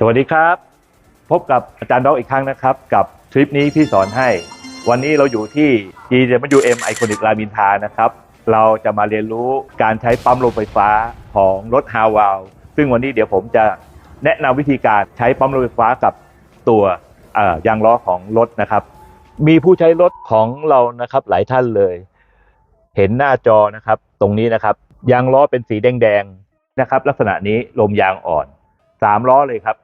สวัสดีครับ พบกับอาจารย์ด็อกอีกครั้งนะครับ กับทริปนี้พี่สอนให้ วันนี้เราอยู่ที่ GWM Iconic รามินทานะครับ เราจะมาเรียนรู้การใช้ปั๊มลมไฟฟ้าของรถฮาวาลซึ่งวันนี้เดี๋ยวผมจะแนะนำวิธีการใช้ปั๊มลมไฟฟ้ากับตัวยางล้อของรถนะครับ มีผู้ใช้รถของเรานะครับ หลายท่านเลย เห็นหน้าจอนะครับ ตรงนี้นะครับ ยางล้อเป็นสีแดงๆนะครับ ลักษณะนี้ลมยางอ่อนสามล้อเลยครับ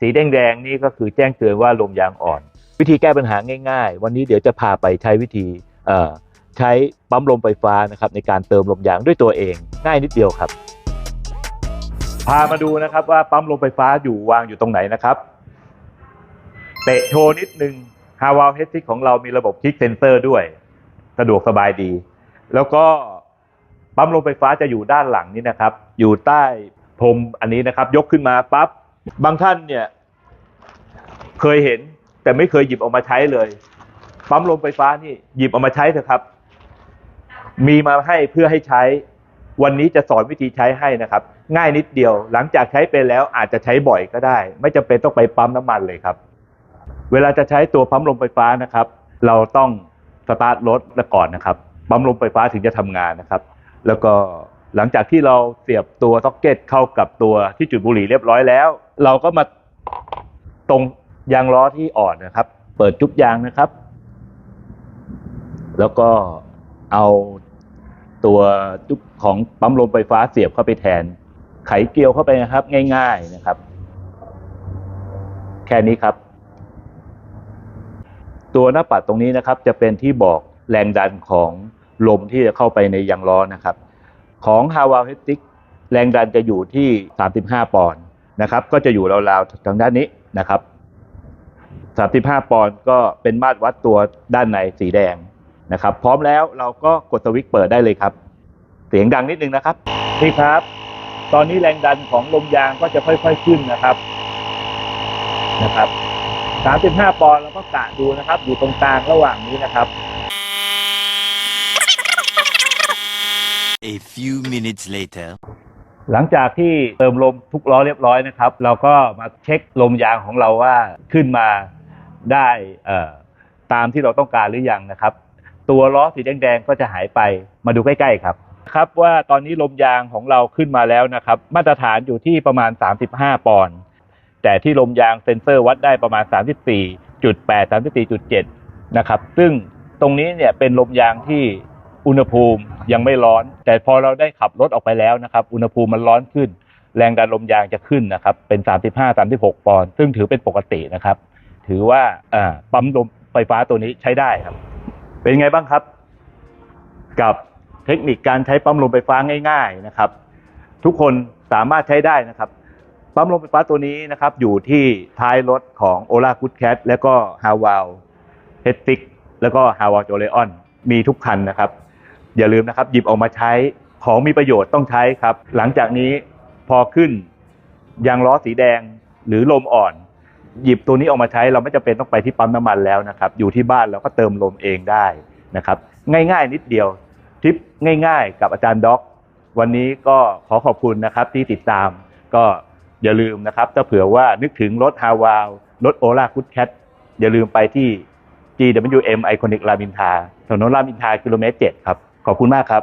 สีแดงๆนี่ก็คือแจ้งเตือนว่าลมยางอ่อน วิธีแก้ปัญหาง่าย ๆ วันนี้เดี๋ยวจะพาไปใช้วิธีใช้ปั๊มลมไฟฟ้านะครับในการเติมลมยางด้วยตัวเอง ง่ายนิดเดียวครับ พามาดูนะครับว่าปั๊มลมไฟฟ้าอยู่วางอยู่ตรงไหนนะครับเตะโชว์นิดนึงฮาวาลเฮดซิกของเรามีระบบคลิกเซนเซอร์ด้วย สะดวกสบายดี แล้วก็ปั๊มลมไฟฟ้าจะอยู่ด้านหลังนี้นะครับ อยู่ใต้พรมอันนี้นะครับ ยกขึ้นมาปั๊บ บางท่านเนี่ยเคยเห็นแต่ไม่เคยหยิบออกมาใช้เลย ปั๊มลมไฟฟ้านี่หยิบออกมาใช้เถอะครับ มีมาให้เพื่อให้ใช้ วันนี้จะสอนวิธีใช้ให้นะครับ ง่ายนิดเดียว หลังจากใช้เป็นแล้วอาจจะใช้บ่อยก็ได้ ไม่จำเป็นต้องไปปั๊มน้ำมันเลยครับ เวลาจะใช้ตัวปั๊มลมไฟฟ้านะครับ เราต้องสตาร์ทรถก่อนนะครับ ปั๊มลมไฟฟ้าถึงจะทำงานนะครับ แล้วก็ หลังจากที่เราเสียบตัวซ็อกเก็ตเข้ากับตัวที่จุดบุหรี่เรียบร้อยแล้ว เราก็มาตรงยางล้อที่อ่อนนะครับ เปิดจุ๊บยางนะครับ แล้วก็เอาตัวจุ๊บของปั๊มลมไฟฟ้าเสียบเข้าไปแทน ไขเกลียวเข้าไปนะครับ ง่าย ๆนะครับ แค่นี้ครับ ตัวหน้าปัดตรงนี้นะครับ จะเป็นที่บอกแรงดันของลมที่จะเข้าไปในยางล้อนะครับ ของ h a w a l h e t i c แรงดันจะอยู่ที่ 35 ปอนด์นะครับ ก็จะอยู่ราวๆทางด้านนี้นะครับ 35 ปอนด์ก็เป็นมาตรวัดตัวด้านในสีแดงนะครับ พร้อมแล้วเราก็กดสวิตช์เปิดได้เลยครับ เสียงดังนิดนึงนะครับนี่ครับ ตอนนี้แรงดันของลมยางก็จะค่อยๆขึ้นนะครับนะครับ 35 ปอนด์เราก็กะดูนะครับ อยู่ตรงกลางระหว่างนี้นะครับ A few minutes later. หลังจากที่เติมลมทุกล้อเรียบร้อยนะครับ เราก็มาเช็คลมยางของเราว่าขึ้นมาได้ตามที่เราต้องการหรือยังนะครับ ตัวล้อสีแดงๆก็จะหายไปมาดูใกล้ๆครับครับว่าตอนนี้ลมยางของเราขึ้นมาแล้วนะครับ มาตรฐานอยู่ที่ประมาณ 35 ปอนด์แต่ที่ลมยางเซ็นเซอร์วัดได้ประมาณ 34.8 34.7 นะครับ ซึ่งตรงนี้เนี่ยเป็นลมยางที่ อุณหภูมิยังไม่ร้อน แต่พอเราได้ขับรถออกไปแล้วนะครับอุณหภูมิมันร้อนขึ้น แรงดันลมยางจะขึ้นนะครับเป็น 35 36 ปอนด์ซึ่งถือเป็นปกตินะครับ ถือว่าปั๊มลมไฟฟ้าตัวนี้ใช้ได้ครับ เป็นไงบ้างครับ กับเทคนิคการใช้ปั๊มลมไฟฟ้าง่าย ๆนะครับ ทุกคนสามารถใช้ได้นะครับปั๊มลมไฟฟ้าตัวนี้นะครับ อยู่ที่ท้ายรถของ o l a Good Cat แล้วก็ h a w a l h e d f i x แล้วก็ h a w a l j o l e o n มีทุกคันนะครับ อย่าลืมนะครับ หยิบออกมาใช้ของมีประโยชน์ต้องใช้ครับ หลังจากนี้พอขึ้นยางล้อสีแดงหรือลมอ่อน หยิบตัวนี้ออกมาใช้เราไม่จำเป็นต้องไปที่ปั๊มน้ำมันแล้วนะครับ อยู่ที่บ้านเราก็เติมลมเองได้นะครับ ง่ายๆ นิดเดียวทริปง่ายๆ กับอาจารย์ด็อก วันนี้ก็ขอขอบคุณนะครับที่ติดตาม ก็อย่าลืมนะครับ ถ้าเผื่อว่านึกถึงรถฮาวาลรถโอลาคุดแคทอย่าลืมไปที่ GWM Iconic รามอินทาถนนรามอินทากิโลเมตร7ครับ ขอบคุณมากครับ